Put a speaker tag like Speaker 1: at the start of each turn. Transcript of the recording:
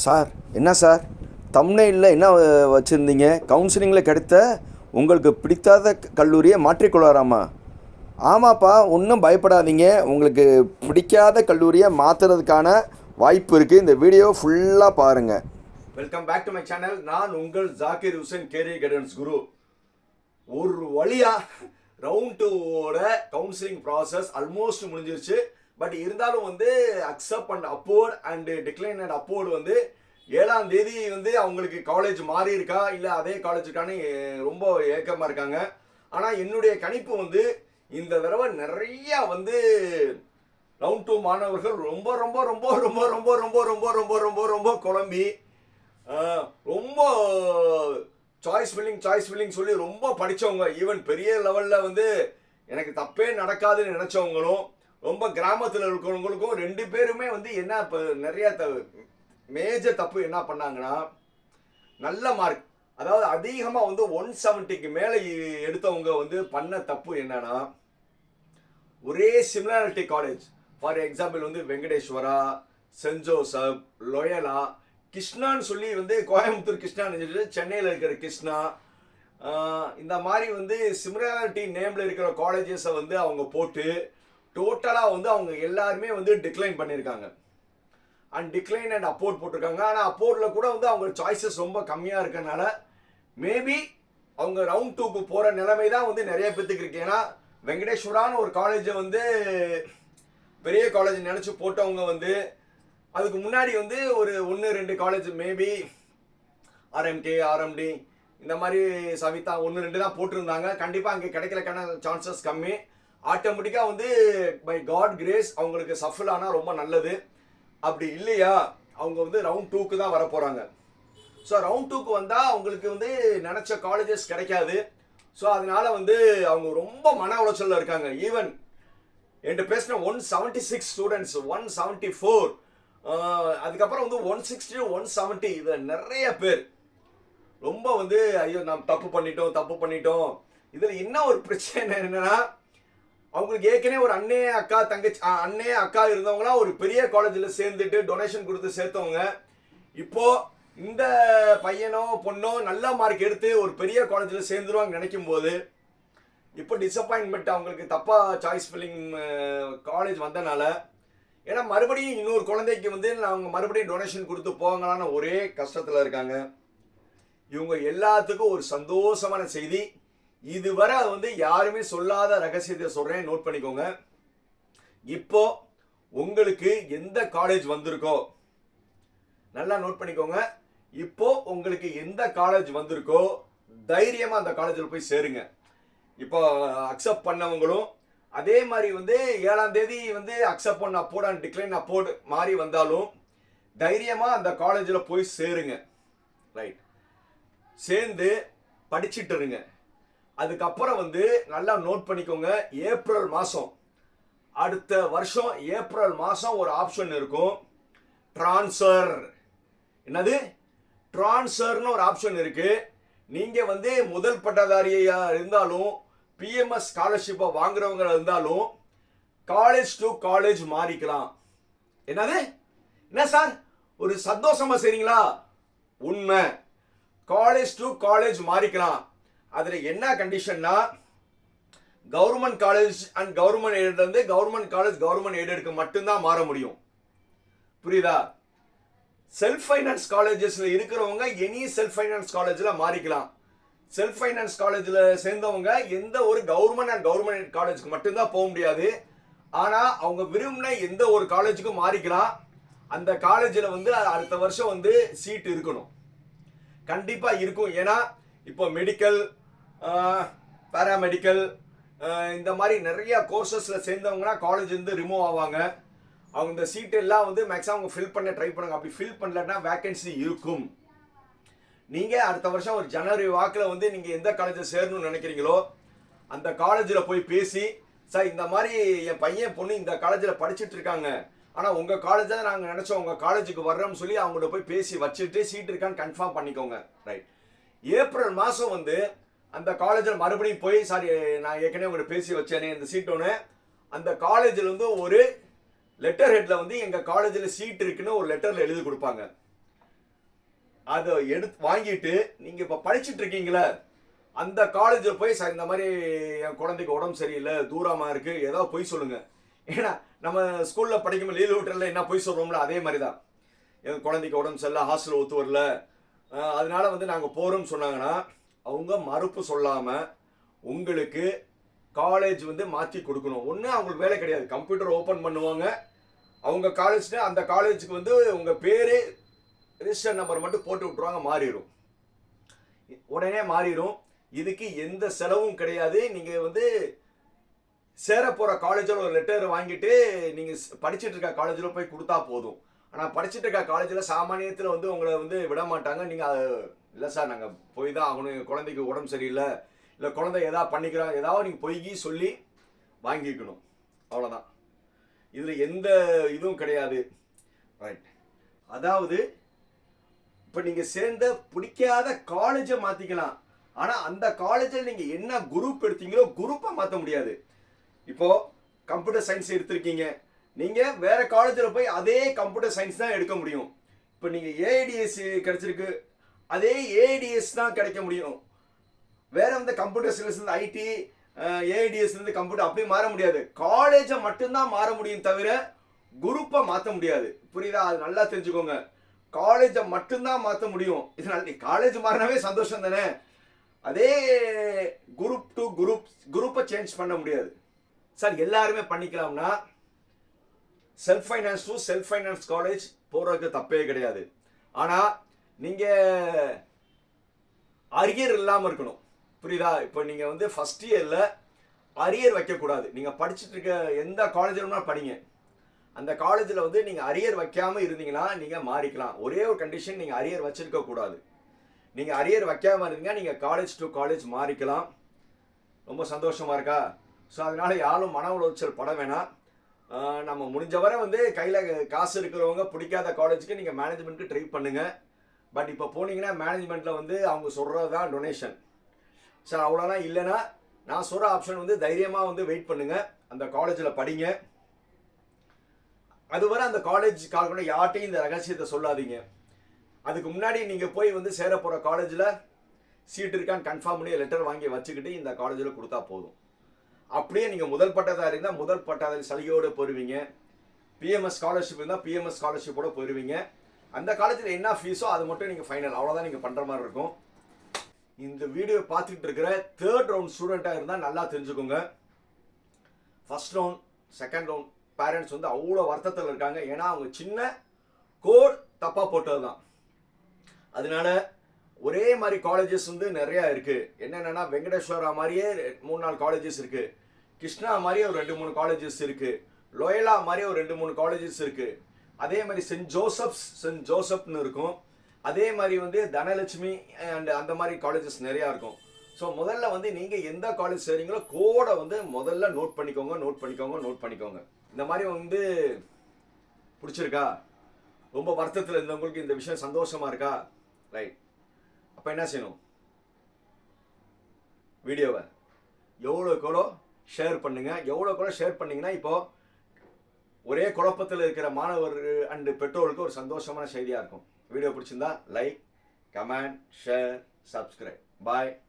Speaker 1: Sir என்ன sir? தம்னையில் என்ன வச்சுருந்தீங்க? கவுன்சிலிங்கில் கிடைத்த உங்களுக்கு பிடித்தாத கல்லூரியை மாற்றிக்கொள்ளலாமா ஆமாப்பா ஒன்றும் பயப்படாதீங்க. உங்களுக்கு பிடிக்காத கல்லூரியை மாற்றுறதுக்கான வாய்ப்பு இருக்குது இந்த வீடியோ ஃபுல்லாக பாருங்கள் welcome back to my channel நான் உங்கள் ஜாக்கிர் ஹுசேன் கேரியர் கைடன்ஸ் குரு ஒரு வழியாக ரவுண்ட் டூவோட கவுன்சிலிங் ப்ராசஸ் ஆல்மோஸ்ட் முடிஞ்சிருச்சு. பட் இருந்தாலும் வந்து accept and upward and decline and upward வந்து ஏழாம் தேதி வந்து அவங்களுக்கு காலேஜ் மாறி இருக்கா? இல்லை அதே காலேஜுக்கான ரொம்ப ஏக்கமாக இருக்காங்க. ஆனால் என்னுடைய கணிப்பு வந்து இந்த தடவை நிறையா வந்து ரவுண்ட் டூ மாணவர்கள் ரொம்ப ரொம்ப ரொம்ப ரொம்ப ரொம்ப ரொம்ப ரொம்ப ரொம்ப ரொம்ப ரொம்ப குழம்பி ரொம்ப சாய்ஸ் ஃபில்லிங் சாய்ஸ் ஃபில்லிங் சொல்லி ரொம்ப படித்தவங்க ஈவன் பெரிய லெவலில் வந்து எனக்கு தப்பே நடக்காதுன்னு நினச்சவங்களும் ரொம்ப கிராமத்தில் இருக்கிறவங்களுக்கும் ரெண்டு பேருமே வந்து என்ன இப்போ நிறைய த மேஜர் தப்பு என்ன பண்ணாங்கன்னா நல்ல மார்க் அதாவது அதிகமாக வந்து ஒன் செவன்ட்டிக்கு மேலே எடுத்தவங்க வந்து பண்ண தப்பு என்னன்னா ஒரே சிமிலாரிட்டி காலேஜ் ஃபார் எக்ஸாம்பிள் வந்து வெங்கடேஸ்வரா சென்ட் ஜோசப் லொயலா கிருஷ்ணான்னு சொல்லி வந்து கோயம்புத்தூர் கிருஷ்ணான்னு சொல்லிட்டு சென்னையில் இருக்கிற கிருஷ்ணா இந்த மாதிரி வந்து சிமிலாரிட்டி நேமில் இருக்கிற காலேஜஸை வந்து அவங்க போட்டு டோட்டலாக வந்து அவங்க எல்லாருமே வந்து டிக்ளைன் பண்ணியிருக்காங்க அண்ட் டிக்ளைன் அண்ட் அப்போர்ட் போட்டிருக்காங்க. ஆனால் அப்போர்ட்டில் கூட வந்து அவங்க சாய்ஸஸ் ரொம்ப கம்மியாக இருக்கறனால மேபி அவங்க ரவுண்ட் டூக்கு போகிற நிலைமை தான் வந்து நிறைய பேத்துக்கு இருக்கு. ஏன்னா வெங்கடேஸ்வரான்னு ஒரு காலேஜை வந்து பெரிய காலேஜ் நினச்சி போட்டவங்க வந்து அதுக்கு முன்னாடி வந்து ஒரு ஒன்று ரெண்டு காலேஜ் மேபி ஆர்எம்கே ஆர்எம்டி இந்த மாதிரி சவிதா ஒன்று ரெண்டு தான் போட்டிருந்தாங்க. கண்டிப்பாக அங்கே கிடைக்கலக்கான சான்சஸ் கம்மி. ஆட்டோமேட்டிக்காக வந்து பை காட் கிரேஸ் அவங்களுக்கு சஃபல் ஆனால் ரொம்ப நல்லது. அப்படி இல்லையா? அவங்க வந்து ரவுண்ட் டூக்கு தான் வர போகிறாங்க ஸோ ரவுண்ட் டூக்கு வந்தால் அவங்களுக்கு வந்து நினச்ச காலேஜஸ் கிடைக்காது. ஸோ அதனால வந்து அவங்க ரொம்ப மன உளைச்சலில் இருக்காங்க. ஈவன் என்கிட்ட பேசின one seventy six students one seventy four அதுக்கப்புறம் வந்து ஒன் சிக்ஸ்டி ஒன் செவன்ட்டி இதில் நிறைய பேர். ரொம்ப வந்து ஐயோ நாம் தப்பு பண்ணிட்டோம் தப்பு பண்ணிட்டோம். இதில் என்ன ஒரு பிரச்சனை என்னென்னா அவங்களுக்கு ஏற்கனவே ஒரு அண்ணே அக்கா தங்கச்சி அண்ணே அக்கா இருந்தவங்களாம் ஒரு பெரிய காலேஜில் சேர்ந்துட்டு டொனேஷன் கொடுத்து சேர்த்தவங்க. இப்போ இந்த பையனோ பொண்ணோ நல்ல மார்க் எடுத்து ஒரு பெரிய காலேஜில் சேர்ந்துருவாங்க நினைக்கும் போது இப்போ டிசப்பாயின்மெண்ட் அவங்களுக்கு தப்பாக சாய்ஸ் ஃபில்லிங் காலேஜ் வந்தனால ஏன்னா மறுபடியும் இன்னொரு குழந்தைக்கு வந்து அவங்க மறுபடியும் டொனேஷன் கொடுத்து போவாங்களான்னு ஒரே கஷ்டத்தில் இருக்காங்க. இவங்க எல்லாத்துக்கும் ஒரு சந்தோஷமான செய்தி. இதுவரை அது வந்து யாருமே சொல்லாத ரகசியத்தை சொல்றேன். நோட் பண்ணிக்கோங்க. இப்போ உங்களுக்கு எந்த காலேஜ் வந்திருக்கோ நல்லா நோட் பண்ணிக்கோங்க. இப்போ உங்களுக்கு எந்த காலேஜ் வந்திருக்கோ தைரியமா அந்த காலேஜில் போய் சேருங்க. இப்போ அக்செப்ட் பண்ணவங்களும் அதே மாதிரி வந்து ஏழாம் தேதி வந்து அக்செப்ட் பண்ண அப்போட் அண்ட் டிக்ளைன் அப்போர்ட் மாறி வந்தாலும் தைரியமா அந்த காலேஜில் போய் சேருங்க. ரைட் சேர்ந்து படிச்சுட்டு இருங்க. அதுக்கப்புறம் வந்து நல்லா நோட் பண்ணிக்கோங்க ஏப்ரல் மாதம் அடுத்த வருஷம் ஏப்ரல் மாதம் ஒரு ஆப்ஷன் இருக்கும். ட்ரான்ஸ்ஃபர் என்னது? ட்ரான்ஸ்ஃபர்னு ஒரு ஆப்ஷன் இருக்குது நீங்கள் வந்து முதல் பட்டதாரியாக இருந்தாலும் பிஎம்எஸ் ஸ்காலர்ஷிப்பை வாங்குறவங்க இருந்தாலும் காலேஜ் டு காலேஜ் மாறிக்கலாம். என்னது? என்ன சார் ஒரு சந்தோஷமா செய்றீங்களா? உண்மை. காலேஜ் டு காலேஜ் மாறிக்கலாம். அதில் என்ன கண்டிஷன்னா கவர்மெண்ட் காலேஜ் அண்ட் கவர்மெண்ட் எய்ட்லேருந்து கவர்மெண்ட் காலேஜ் கவர்மெண்ட் எய்டடுக்கு மட்டும்தான் மாற முடியும். புரியுதா? செல்ஃப் ஃபைனான்ஸ் காலேஜஸில் இருக்கிறவங்க எனி செல்ஃப் ஃபைனான்ஸ் காலேஜில் மாறிக்கலாம். செல்ஃப் ஃபைனான்ஸ் காலேஜில் சேர்ந்தவங்க எந்த ஒரு கவர்மெண்ட் அண்ட் கவர்மெண்ட் காலேஜுக்கு மட்டும்தான் போக முடியாது. ஆனால் அவங்க விரும்பின எந்த ஒரு காலேஜுக்கும் மாறிக்கலாம். அந்த காலேஜில் வந்து அடுத்த வருஷம் வந்து சீட் இருக்கணும். கண்டிப்பாக இருக்கும். ஏன்னா இப்போ மெடிக்கல் பேராமெடிக்கல் இந்த மாதிரி நிறைய கோர்சஸில் சேர்ந்தவங்கன்னா காலேஜ் வந்து ரிமூவ் ஆவாங்க. அவங்க இந்த சீட் எல்லாம் வந்து மேக்ஸிமம் அவங்க ஃபில் பண்ண ட்ரை பண்ணுங்க. அப்படி ஃபில் பண்ணலன்னா வேக்கன்சி இருக்கும். நீங்கள் அடுத்த வருஷம் ஒரு ஜனவரி வாக்கில் வந்து நீங்கள் எந்த காலேஜில் சேரணும்னு நினைக்கிறீங்களோ அந்த காலேஜில் போய் பேசி சார் இந்த மாதிரி என் பையன் பொண்ணு இந்த காலேஜில் படிச்சுட்டு இருக்காங்க. ஆனால் உங்கள் காலேஜ் தான் நாங்கள் நினச்சோம். உங்கள் காலேஜுக்கு வர்றோம்னு சொல்லி அவங்கள்ட்ட போய் பேசி வச்சுட்டு சீட் இருக்கான்னு கன்ஃபார்ம் பண்ணிக்கோங்க. ரைட் ஏப்ரல் மாதம் வந்து அந்த காலேஜில் மறுபடியும் போய் சாரி நான் ஏற்கனவே உங்கள்ட்ட பேசி வச்சேனே இந்த சீட் ஒன்று அந்த காலேஜில் வந்து ஒரு லெட்டர் ஹெட்டில் வந்து எங்கள் காலேஜில் சீட் இருக்குன்னு ஒரு லெட்டரில் எழுதி கொடுப்பாங்க. அதை எடுத்து வாங்கிட்டு நீங்கள் இப்போ படிச்சுட்டு இருக்கீங்களே அந்த காலேஜில் போய் சார் இந்த மாதிரி என் குழந்தைக்கு உடம்பு சரியில்லை தூரமாக இருக்குது ஏதோ பொய் சொல்லுங்கள் ஏன்னா நம்ம ஸ்கூலில் படிக்கும்போது லீவ் விட்டுறல என்ன பொய் சொல்கிறோம்ல அதே மாதிரி தான் என் குழந்தைக்கு உடம்பு சரியில்லை ஹாஸ்டலில் ஒத்து வரல. அதனால வந்து நாங்கள் போகிறோம்னு சொன்னாங்கன்னா அவங்க மறுப்பு சொல்லாமல் உங்களுக்கு காலேஜ் வந்து மாற்றி கொடுக்கணும். ஒன்று அவங்களுக்கு வேலை கிடையாது. கம்ப்யூட்டர் ஓப்பன் பண்ணுவாங்க. அவங்க காலேஜில் அந்த காலேஜுக்கு வந்து உங்கள் பேர் ரிஜிஸ்டர் நம்பர் மட்டும் போட்டு விட்ருவாங்க மாறிடும் உடனே மாறிடும் இதுக்கு எந்த செலவும் கிடையாது. நீங்கள் வந்து சேர போகிற காலேஜில் ஒரு லெட்டர் வாங்கிட்டு நீங்கள் படிச்சுட்டு இருக்க காலேஜில் போய் கொடுத்தா போதும். ஆனால் படிச்சுட்டு இருக்க காலேஜில் சாமானியத்தில் வந்து உங்களை வந்து விட மாட்டாங்க. நீங்கள் இல்லை சார் நாங்கள் போய் தான் ஆகணும். எங்கள் குழந்தைக்கு உடம்பு சரியில்லை. இல்லை குழந்தை எதாவது பண்ணிக்கிறோம் ஏதாவது நீங்கள் பொய்கி சொல்லி வாங்கிக்கணும். அவ்வளோதான் இதில் எந்த இதுவும் கிடையாது. ரைட் அதாவது இப்போ நீங்கள் சேர்ந்த பிடிக்காத காலேஜை மாற்றிக்கலாம் ஆனால் அந்த காலேஜில் நீங்கள் என்ன குரூப் எடுத்தீங்களோ குரூப்பை மாற்ற முடியாது. இப்போ கம்ப்யூட்டர் சயின்ஸ் எடுத்திருக்கீங்க. நீங்கள் வேற காலேஜில் போய் அதே கம்ப்யூட்டர் சயின்ஸ் தான் எடுக்க முடியும். இப்போ நீங்கள் ஏஐடிஎஸ்சி கிடச்சிருக்கு. அதே ஏஐடிஎஸ் தான் கிடைக்க முடியும். வேற வந்து கம்ப்யூட்டர் சயின்ஸ் இருந்து ஐடி ஏஐடிஎஸ் இருந்து கம்ப்யூட்டர் அப்படி மாற முடியாது. காலேஜை மட்டும்தான் மாற முடியும் தவிர குரூப்பை மாற்ற முடியாது. புரியுதா? அது நல்லா தெரிஞ்சுக்கோங்க. காலேஜை மட்டும்தான் மாற்ற முடியும். இதனால் நீ காலேஜ் மாறினாவே சந்தோஷம் தானே? அதே குரூப் டு குரூப் குரூப்பை சேஞ்ச் பண்ண முடியாது. சார் எல்லாருமே பண்ணிக்கலாம்னா self finance to self finance college போகிறதுக்கு தப்பே கிடையாது. ஆனால் நீங்கள் அரியர் இல்லாமல் இருக்கணும். புரியுதா? இப்போ நீங்கள் வந்து ஃபஸ்ட் இயரில் அரியர் வைக்கக்கூடாது. நீங்கள் படிச்சுட்டு இருக்க எந்த காலேஜில் படிங்க. அந்த காலேஜில் வந்து நீங்கள் அரியர் வைக்காமல் இருந்தீங்கன்னா நீங்கள் மாறிக்கலாம். ஒரே ஒரு கண்டிஷன் நீங்கள் அரியர் வச்சுருக்கக்கூடாது நீங்கள் அரியர் வைக்காமல் இருந்தீங்கன்னா நீங்கள் காலேஜ் டு காலேஜ் மாறிக்கலாம். ரொம்ப சந்தோஷமாக இருக்கா? ஸோ அதனால யாரும் மன உளைச்சல் பட வேணாம். நம்ம முடிஞ்ச வரை வந்து கையில் காசு இருக்கிறவங்க பிடிக்காத காலேஜுக்கு நீங்கள் மேனேஜ்மெண்ட்டுக்கு ட்ரை பண்ணுங்கள் பட் இப்போ போனீங்கன்னா மேனேஜ்மெண்ட்டில் வந்து அவங்க சொல்கிறது தான் டொனேஷன் சார் அவ்வளோலாம் இல்லைன்னா நான் சொல்கிற ஆப்ஷன் வந்து தைரியமாக வந்து வெயிட் பண்ணுங்கள் அந்த காலேஜில் படிங்க. அதுவரை அந்த காலேஜ் கால் பண்ண யார்ட்டையும் இந்த ரகசியத்தை சொல்லாதீங்க. அதுக்கு முன்னாடி நீங்கள் போய் வந்து சேர போகிற காலேஜில் சீட் இருக்கான்னு கன்ஃபார்ம் பண்ணி லெட்டர் வாங்கி வச்சுக்கிட்டு இந்த காலேஜில் கொடுத்தா போதும். அப்படியே நீங்கள் முதல் பட்டதாரி இருந்தால் முதல் பட்டதாரி சலுகையோடு போயிடுவீங்க பிஎம்எஸ் ஸ்காலர்ஷிப் இருந்தால் பிஎம்எஸ் ஸ்காலர்ஷிப்போடு போயிடுவீங்க அந்த காலேஜில் என்ன ஃபீஸோ அது மட்டும் நீங்கள் ஃபைனல் அவ்வளோதான் நீங்கள் பண்ணுற மாதிரி இருக்கும். இந்த வீடியோ பார்த்துட்டு இருக்கிற தேர்ட் ரவுண்ட் ஸ்டூடெண்ட்டாக இருந்தால் நல்லா தெரிஞ்சுக்கோங்க. First round second round parents வந்து அவ்வளோ வருத்தத்தில் இருக்காங்க. ஏன்னா அவங்க சின்ன கோட் தப்பாக போட்டது தான் அதனால ஒரே மாதிரி காலேஜஸ் வந்து நிறையா இருக்குது என்னென்னா வெங்கடேஸ்வரா மாதிரியே மூணு நாலு காலேஜஸ் இருக்குது கிருஷ்ணா மாதிரியே ஒரு ரெண்டு மூணு காலேஜஸ் இருக்குது லோயலா மாதிரியே ஒரு ரெண்டு மூணு காலேஜஸ் இருக்குது அதே மாதிரி சென்ட் ஜோசப்ஸ் சென்ட் ஜோசப்னு இருக்கும். அதே மாதிரி வந்து தனலட்சுமி அண்ட் அந்த மாதிரி காலேஜஸ் நிறையா இருக்கும். ஸோ முதல்ல வந்து நீங்கள் எந்த காலேஜ் சேரீங்களோ கோடை வந்து முதல்ல நோட் பண்ணிக்கோங்க நோட் பண்ணிக்கோங்க நோட் பண்ணிக்கோங்க. இந்த மாதிரி வந்து பிடிச்சிருக்கா? ரொம்ப வருத்தத்தில் இருந்தவங்களுக்கு இந்த விஷயம் சந்தோஷமா இருக்கா? ரைட் அப்போ என்ன செய்யணும்? வீடியோவை எவ்வளோக்கு எவ்வளோ ஷேர் பண்ணுங்கள் எவ்வளோக்கு எவ்வளோ ஷேர் பண்ணிங்கன்னா இப்போது ஒரே குழப்பத்தில் இருக்கிற மாணவர் அண்டு பெற்றோருக்கு ஒரு சந்தோஷமான செய்தியாக இருக்கும். வீடியோ பிடிச்சிருந்தா like comment share subscribe bye